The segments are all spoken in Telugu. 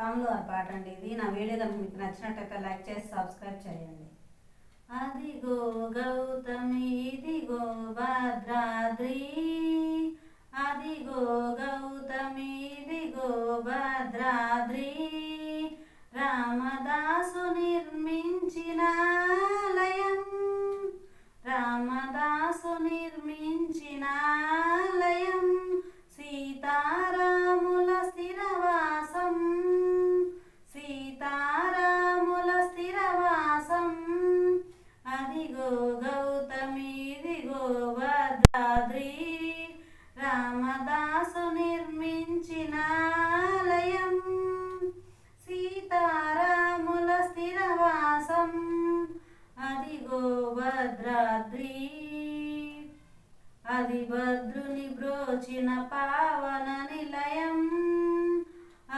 రాములు వారి పాట అండి ఇది. నా వీడియో కనుక మీకు నచ్చినట్టయితే లైక్ చేసి సబ్స్క్రైబ్ చేయండి. అదిగో గౌతమి ఇదిగో భద్రాద్రి. అదిగో గౌతమి ఇదిగో భద్రాద్రి. రామదాసు నిర్మించిన ఆలయం. రామదాసు నిర్మించిన స్థిరవాసం అదిగో భద్రాద్రి అది భద్రుని బ్రోచిన పావన నిలయం.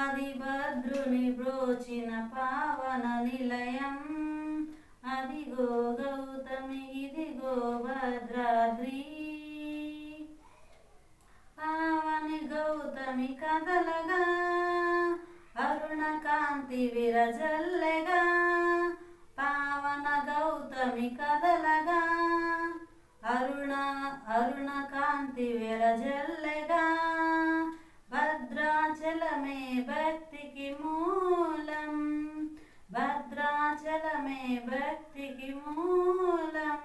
అది భద్రుని బ్రోచిన పావన నిలయం. అదిగో గౌతమి ఇదిగో భద్రాద్రి పావని గౌతమి కదలగా అరుణ కాంతి విరజల్లెగా గౌతమి కదలగా అరుణ అరుణ కాంతి విరజల్లెగా భద్రాచలమే భక్తికి మూలం భద్రాచలమే భక్తికి మూలం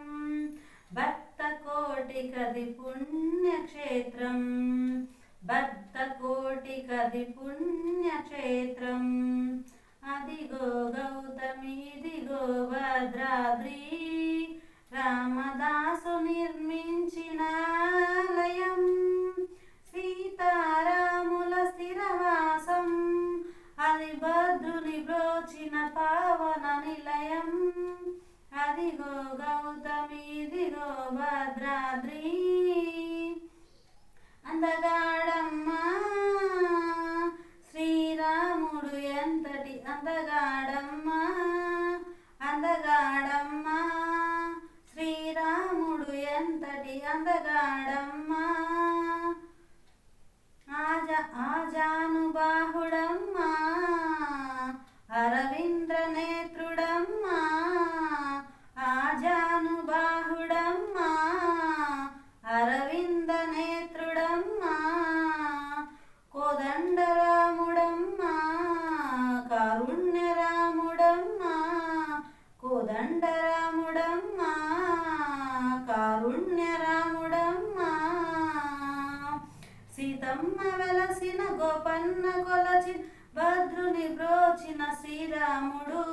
భక్త కోటి కది పుణ్యక్షేత్రం భక్త కోటి కది పుణ్యక్షేత్రం. అదిగో గౌతమి ఇదిగో భద్రాద్రి అదిగో గౌతమి ఇదిగో భద్రాద్రి. అందగాడమ్మా శ్రీరాముడు ఎంతటి అందగాడమ్మా. అందగాడమ్మా శ్రీరాముడు ఎంతటి అందగాడమ్మా. ఆజ ఆజానుబాహుడమ్మా బ్రహ్మ వెలసిన గోపన్న కొలచిన భద్రుని బ్రోచిన శ్రీరాముడు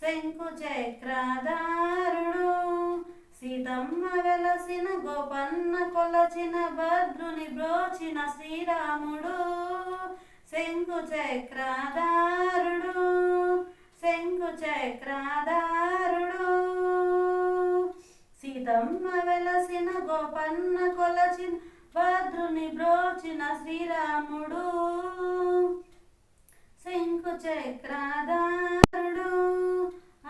శంకు చక్రధారుడు. సీతమ్మ వెలసిన గోపన్న కొలచిన భద్రుని బ్రోచిన శ్రీరాముడు శంకు చక్రధారుడు. శంకు చక్రధారుడు. సీతమ్మ వెలసిన గోపన్న కొలచిన భద్రుని బ్రోచిన శ్రీరాముడు శంకు చక్రధారుడు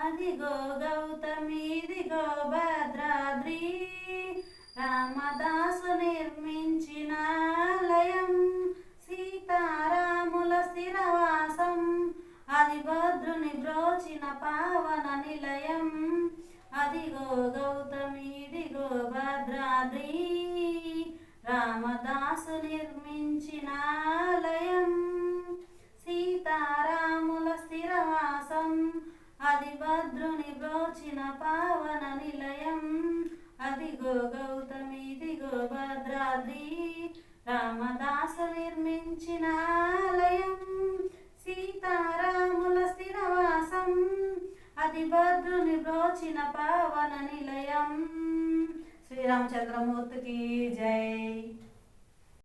అదిగో గౌతమిదిగో భద్రాద్రి రామదాసు నిర్మించిన ఆలయం సీతారాముల స్థిరవాసం. అది భద్రుని బ్రోచిన పావన నిలయం. అదిగో గౌతమిదిగో భద్రాద్రి. రామదాసు నిర్మించిన ఆలయం సీతారాముల స్థిరవాసం అది భద్రుని బ్రోచిన పావన నిలయం. అదిగో గౌతమి దిగో భద్రాద్రి రామదాసు నిర్మించిన ఆలయం సీతారాముల స్థిరవాసం అది భద్రుని బ్రోచిన పావన నిలయం. శ్రీరామచంద్రమూర్తికి జై.